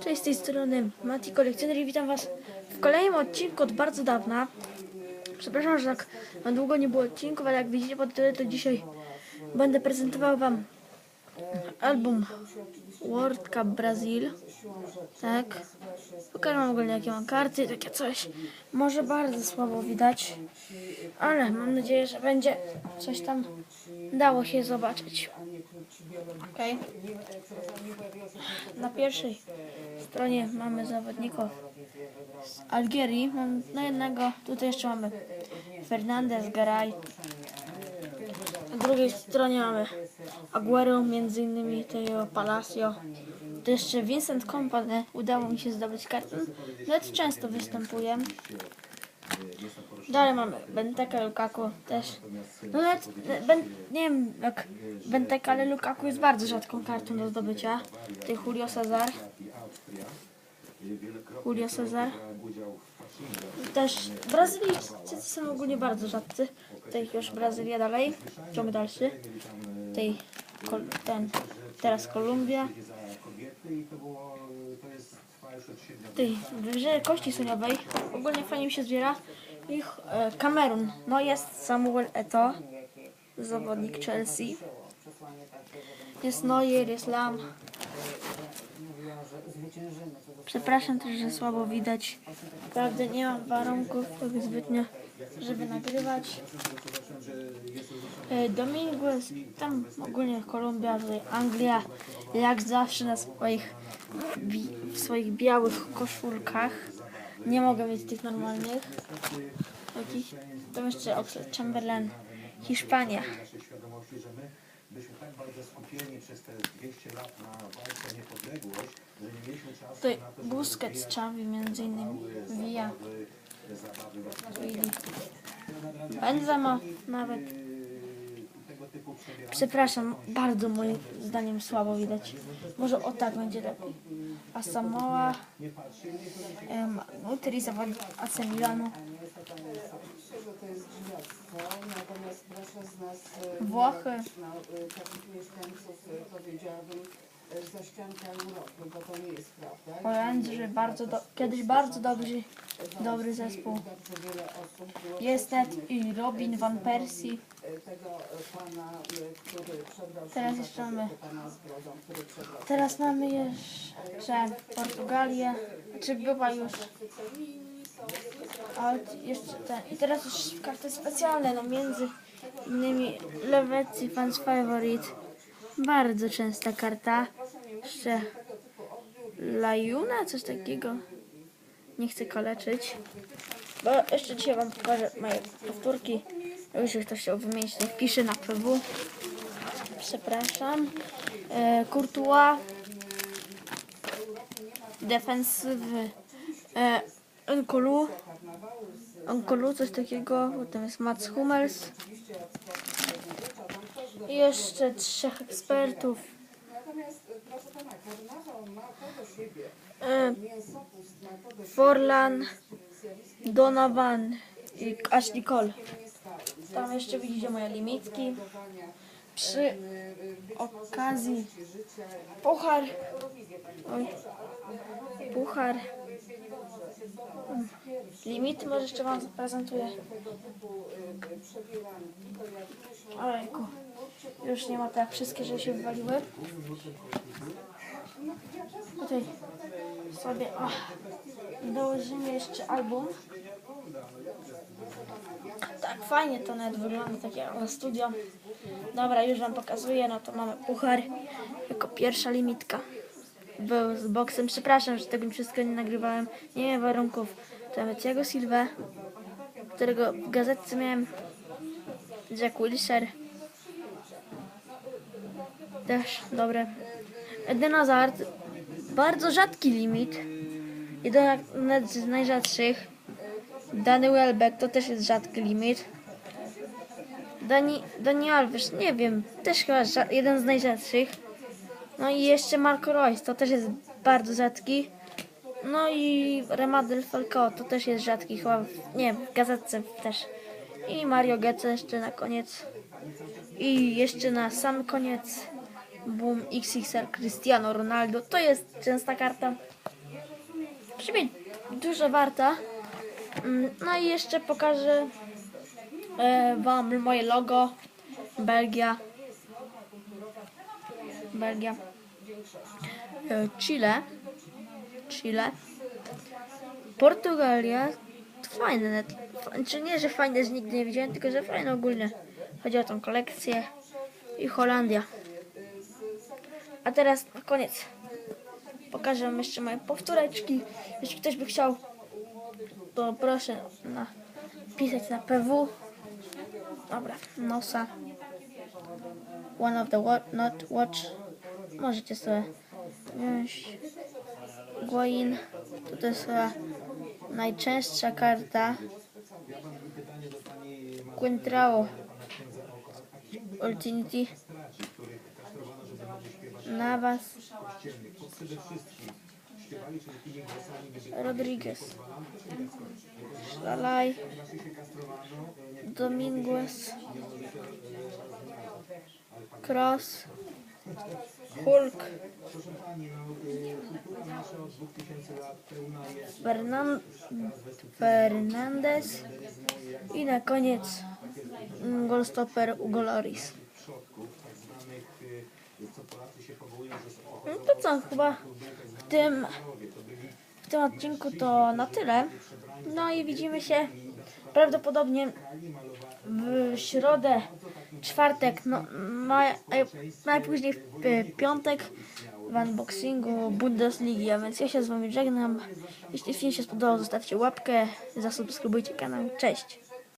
Cześć z tej strony Mati Kolekcjoner i witam Was w kolejnym odcinku od bardzo dawna. Przepraszam, że tak długo nie było odcinków, ale jak widzicie po tyle, to dzisiaj będę prezentował Wam album World Cup Brazil. Tak. Pokażę Wam ogólnie jakie mam karty, takie coś. Może bardzo słabo widać, ale mam nadzieję, że będzie coś tam dało się zobaczyć. Okej. Na pierwszej stronie mamy zawodników z Algierii. Mam na jednego, tutaj jeszcze mamy Fernandez, Garay. Na drugiej stronie mamy Aguero, między innymi Teo Palacio. To jeszcze Vincent Kompany. Udało mi się zdobyć kartę. Nawet często występuje. Dalej mamy Benteke, Lukaku też. No nawet, ben, nie wiem jak Benteke, ale Lukaku jest bardzo rzadką kartą do zdobycia. Tutaj Julio Cezar. Julio Cezar. Też Brazylijczycy są ogólnie bardzo rzadcy. Tutaj już Brazylia dalej. Ciąg dalszy. Tutaj ten, teraz Kolumbia. Tej wyżej kości słoniowej. Ogólnie fajnie mi się zbiera. Ich e, Kamerun. No jest Samuel Eto. Zawodnik Chelsea. Jest Neuer, jest Lam. Przepraszam też, że słabo widać. Naprawdę nie mam warunków tak zbytnio, żeby nagrywać. E, Dominguez, tam ogólnie Kolumbia, tutaj Anglia, jak zawsze na swoich, w swoich białych koszulkach. Nie mogę mieć tych normalnych. Takich. Tam jeszcze Oxford Chamberlain, Hiszpania. naszej świadomości, że my byliśmy bardzo skupieni przez te 200 lat na walce o niepodległość, że nie mieliśmy czasu Tutaj to, Busquets, Xavi między innymi, Villa. Benzema nawet. Przepraszam, bardzo moim zdaniem słabo widać. Może o tak będzie lepiej. A Samoa, em, Nutri, zawodnik AC Milanu, Włochy, e, e, e, za ściankę Europy, bo to nie jest prawda. Holendrzy, bardzo do, kiedyś bardzo dobry, dobry zespół. Jest net i Robin Van Persie. e, tego e, Teraz jeszcze mamy- Teraz mamy jeszcze Portugalię, czy była już. A jeszcze ten. I teraz już karty specjalne, no między innymi Lewecji Fans Favorite. Bardzo częsta karta. Jeszcze Lajuna, coś takiego. Nie chcę kaleczyć. Bo jeszcze dzisiaj wam pokażę moje powtórki. Już ktoś chciał wymienić, to wpiszę na PW. Przepraszam. E, Courtois. Defensywy. E, Nkolu. Nkolu, coś takiego. Potem jest Mats Hummels. I jeszcze trzech ekspertów. Forlan, Donovan i Ashley Cole. Tam jeszcze widzicie moje limitki. Przy okazji puchar. Oj. Puchar. Mm. Limity może jeszcze wam zaprezentuję. Ojku. Już nie ma tak wszystkie, że się wywaliły. Tutaj sobie o, dołożymy jeszcze album. Tak fajnie to nawet wygląda, takie na studio. Dobra, już wam pokazuję, no to mamy puchar jako pierwsza limitka. Był z boksem, przepraszam, że tego wszystko nie nagrywałem. Nie miałem warunków. To mamy Thiago Silva, którego w gazetce miałem Jack Wilshere. Też dobre. Eden Hazard, bardzo rzadki limit. Jeden nawet z najrzadszych. Dany Welbeck to też jest rzadki limit. Dani, Dani Alves, nie wiem, też chyba jeden z najrzadszych. No i jeszcze Marco Reus, to też jest bardzo rzadki. No i Remadel Falcao, to też jest rzadki chyba, w, nie w gazetce też. I Mario Götze jeszcze na koniec. I jeszcze na sam koniec Boom XXL Cristiano Ronaldo. To jest częsta karta. Sumie dużo warta. Mm, No i jeszcze pokażę e, Wam moje logo. Belgia. Belgia. E, Chile. Chile. Portugalia. Fajne, Czy nie, że fajne, że nigdy nie widziałem, tylko że fajne ogólnie. Chodzi o tą kolekcję. I Holandia. A teraz na koniec pokażę wam jeszcze moje powtóreczki. Jeśli ktoś by chciał, to proszę napisać na PW. Dobra, nosa. One of the wa- not watch. Możecie sobie wziąć. Guain. To, jest chyba najczęstsza karta. Quintrao. Ultimity. Navas. Rodriguez. Szalaj. Dominguez. Cross. Hulk. Fernan Fernandez. I na koniec mm, golstopper Ugo Loris. No to co, chyba w tym, w tym odcinku to na tyle. No i widzimy się prawdopodobnie w środę, czwartek, no maj, najpóźniej w y, piątek w unboxingu Bundesligi, a więc ja się z wami żegnam. Jeśli film się spodobał, zostawcie łapkę, zasubskrybujcie kanał. Cześć!